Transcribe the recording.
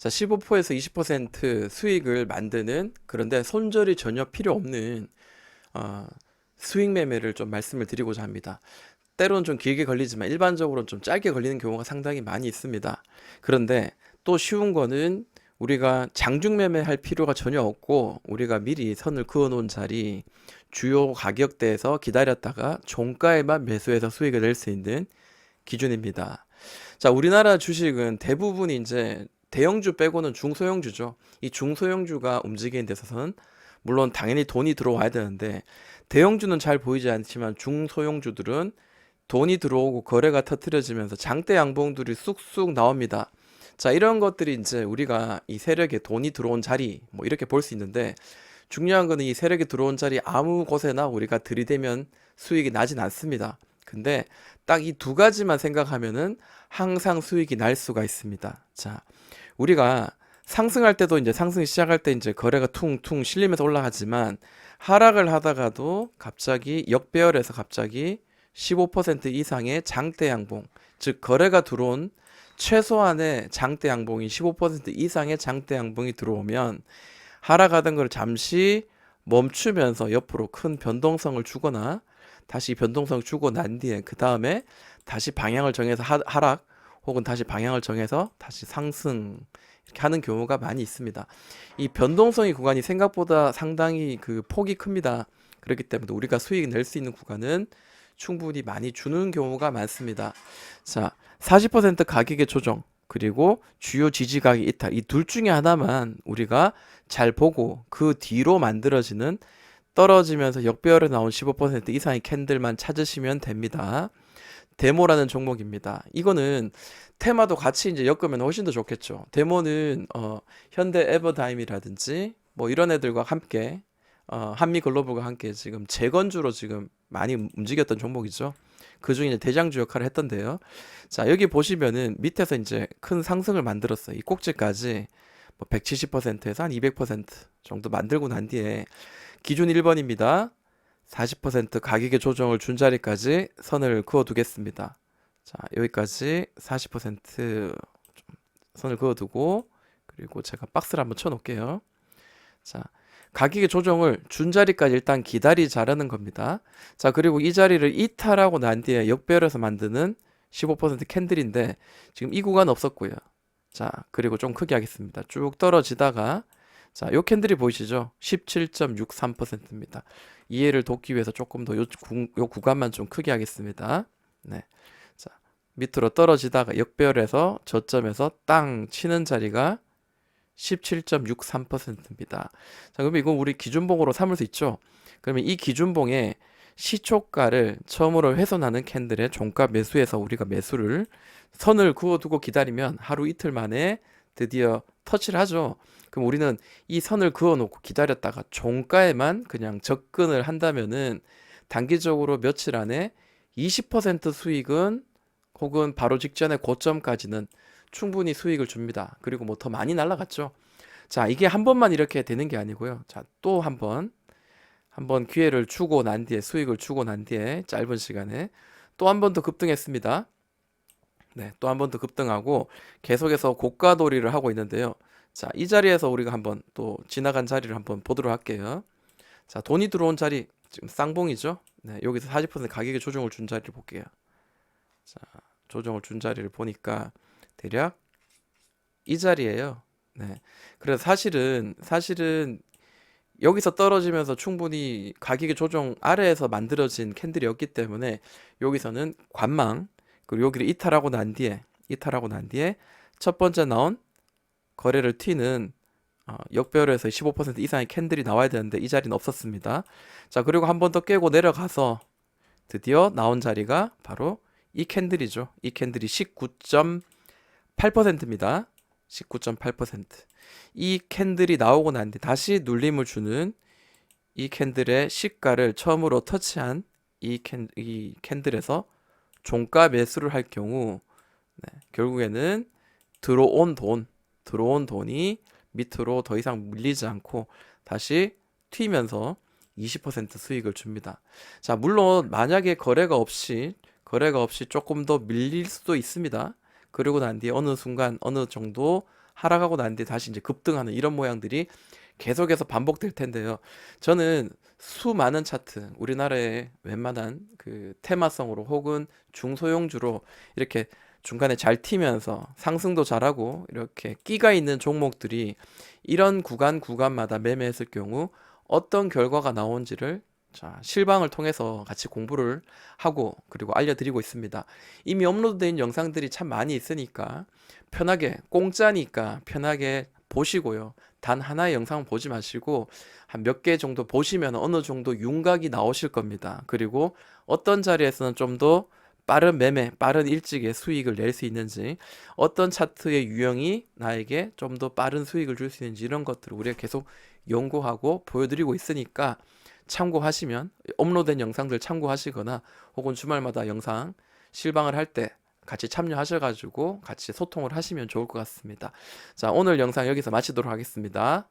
자, 15%에서 20% 수익을 만드는 그런데 손절이 전혀 필요 없는 어, 수익 매매를 좀 말씀을 드리고자 합니다. 때로는 좀 길게 걸리지만 일반적으로는 좀 짧게 걸리는 경우가 상당히 많이 있습니다. 그런데 또 쉬운 거는 우리가 장중 매매할 필요가 전혀 없고 우리가 미리 선을 그어 놓은 자리 주요 가격대에서 기다렸다가 종가에만 매수해서 수익을 낼 수 있는 기준입니다. 자, 우리나라 주식은 대부분 이제 대형주 빼고는 중소형주죠. 이 중소형주가 움직이는 데 있어서는 물론 당연히 돈이 들어와야 되는데 대형주는 잘 보이지 않지만 중소형주들은 돈이 들어오고 거래가 터트려지면서 장대 양봉들이 쑥쑥 나옵니다. 자, 이런 것들이 이제 우리가 이 세력에 돈이 들어온 자리 뭐 이렇게 볼 수 있는데 중요한 거는 이 세력이 들어온 자리 아무 곳에나 우리가 들이대면 수익이 나진 않습니다. 근데 딱 이 두 가지만 생각하면은 항상 수익이 날 수가 있습니다. 자, 우리가 상승할 때도 이제 상승 시작할 때 이제 거래가 퉁퉁 실리면서 올라가지만 하락을 하다가도 갑자기 역배열에서 갑자기 15% 이상의 장대 양봉, 즉 거래가 들어온 최소한의 장대 양봉이 15% 이상의 장대 양봉이 들어오면 하락하던 걸 잠시 멈추면서 옆으로 큰 변동성을 주거나 다시 변동성을 주고 난 뒤에 그 다음에 다시 방향을 정해서 하, 하락 혹은 다시 방향을 정해서 다시 상승 이렇게 하는 경우가 많이 있습니다. 이 변동성의 구간이 생각보다 상당히 그 폭이 큽니다. 그렇기 때문에 우리가 수익 낼 수 있는 구간은 충분히 많이 주는 경우가 많습니다. 자, 40% 가격의 조정 그리고 주요 지지 가격 이탈 이 둘 중에 하나만 우리가 잘 보고 그 뒤로 만들어지는 떨어지면서 역배열에 나온 15% 이상의 캔들만 찾으시면 됩니다. 데모라는 종목입니다. 이거는 테마도 같이 이제 엮으면 훨씬 더 좋겠죠. 데모는 어, 현대 에버다임이라든지 뭐 이런 애들과 함께 어, 한미 글로벌과 함께 지금 재건주로 지금 많이 움직였던 종목이죠. 그 중에 대장주 역할을 했던데요. 자, 여기 보시면은 밑에서 이제 큰 상승을 만들었어요. 이 꼭지까지 뭐 170%에서 한 200% 정도 만들고 난 뒤에 기준 1번입니다. 40% 가격의 조정을 준 자리까지 선을 그어 두겠습니다. 자, 여기까지 40% 선을 그어 두고 그리고 제가 박스를 한번 쳐 놓을게요. 자, 가격의 조정을 준 자리까지 일단 기다리자라는 겁니다. 자, 그리고 이 자리를 이탈하고 난 뒤에 역배열에서 만드는 15% 캔들인데 지금 이 구간 없었고요. 자, 그리고 좀 크게 하겠습니다. 쭉 떨어지다가 자, 요 캔들이 보이시죠? 17.63%입니다. 이해를 돕기 위해서 조금 더 요, 요 구간만 좀 크게 하겠습니다. 네. 자, 밑으로 떨어지다가 역배열에서 저점에서 땅 치는 자리가 17.63%입니다. 자, 그러면 이건 우리 기준봉으로 삼을 수 있죠? 그러면 이 기준봉에 시초가를 처음으로 훼손하는 캔들의 종가 매수에서 우리가 매수를 선을 그어두고 기다리면 하루 이틀 만에 드디어 터치를 하죠. 그럼 우리는 이 선을 그어놓고 기다렸다가 종가에만 그냥 접근을 한다면은 단기적으로 며칠 안에 20% 수익은 혹은 바로 직전의 고점까지는 충분히 수익을 줍니다. 그리고 뭐 더 많이 날라갔죠. 자, 이게 한 번만 이렇게 되는 게 아니고요. 자, 또 한 번, 한 번 기회를 주고 난 뒤에, 수익을 주고 난 뒤에, 짧은 시간에 또 한 번 더 급등했습니다. 네, 또 한 번 더 급등하고 계속해서 고가 돌이를 하고 있는데요. 자, 이 자리에서 우리가 한번 또 지나간 자리를 한번 보도록 할게요. 자, 돈이 들어온 자리, 지금 쌍봉이죠? 네, 여기서 40% 가격의 조정을 준 자리를 볼게요. 자, 조정을 준 자리를 보니까 대략 이 자리예요. 네. 그래서 사실은 사실은 여기서 떨어지면서 충분히 가격의 조정 아래에서 만들어진 캔들이었기 때문에 여기서는 관망 그리고 여기를 이탈하고 난 뒤에 이탈하고 난 뒤에 첫 번째 나온 거래를 튀는 어, 역배열에서 15% 이상의 캔들이 나와야 되는데 이 자리는 없었습니다. 자 그리고 한 번 더 깨고 내려가서 드디어 나온 자리가 바로 이 캔들이죠. 이 캔들이 19.8%입니다. 19.8%. 이 캔들이 나오고 난 뒤 다시 눌림을 주는 이 캔들의 시가를 처음으로 터치한 이, 캔, 이 캔들에서 종가 매수를 할 경우 네, 결국에는 들어온 돈, 들어온 돈이 밑으로 더 이상 밀리지 않고 다시 튀면서 20% 수익을 줍니다. 자, 물론 만약에 거래가 없이 거래가 없이 조금 더 밀릴 수도 있습니다. 그리고 난 뒤에 어느 순간 어느 정도 하락하고 난 뒤에 다시 이제 급등하는 이런 모양들이 계속해서 반복될 텐데요. 저는 수많은 차트, 우리나라의 웬만한 그 테마성으로 혹은 중소형주로 이렇게 중간에 잘 튀면서 상승도 잘하고 이렇게 끼가 있는 종목들이 이런 구간 구간마다 매매했을 경우 어떤 결과가 나온지를 자, 실방을 통해서 같이 공부를 하고 그리고 알려드리고 있습니다. 이미 업로드된 영상들이 참 많이 있으니까 편하게 공짜니까 편하게 보시고요. 단 하나의 영상 보지 마시고 한 몇 개 정도 보시면 어느 정도 윤곽이 나오실 겁니다. 그리고 어떤 자리에서는 좀 더 빠른 매매, 빠른 일찍의 수익을 낼 수 있는지, 어떤 차트의 유형이 나에게 좀 더 빠른 수익을 줄 수 있는지 이런 것들을 우리가 계속 연구하고 보여드리고 있으니까 참고하시면 업로드된 영상들 참고하시거나 혹은 주말마다 영상 실방을 할 때 같이 참여하셔가지고 같이 소통을 하시면 좋을 것 같습니다. 자, 오늘 영상 여기서 마치도록 하겠습니다.